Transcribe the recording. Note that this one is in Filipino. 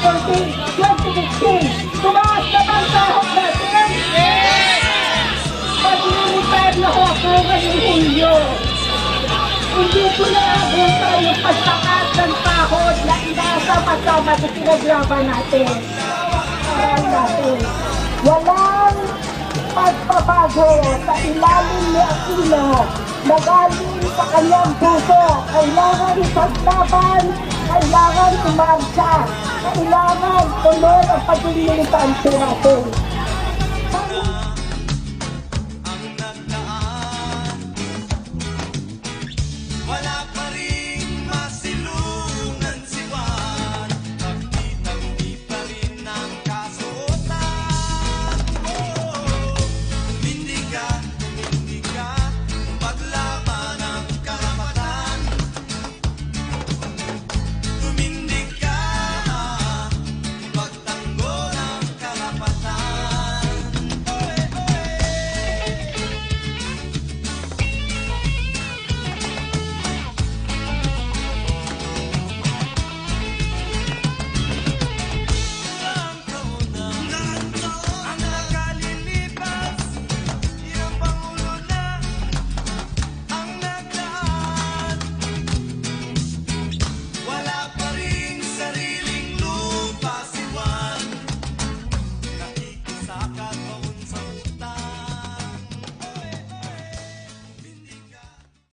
2014, 2016, tumaas na bang sahod natin? Pag-inipad na ho ako ngayong Hulyo. Hindi ko na abutan yung pagtakas ng sahod na inasa kasama sa pinaglaban natin. Aral natin. Walang pagbabago sa ilalim ni Aquino na galing sa kanyang puso. Kailangan ipaglaban kailangan umarcha, kailangan tuloy ang paging militante natin.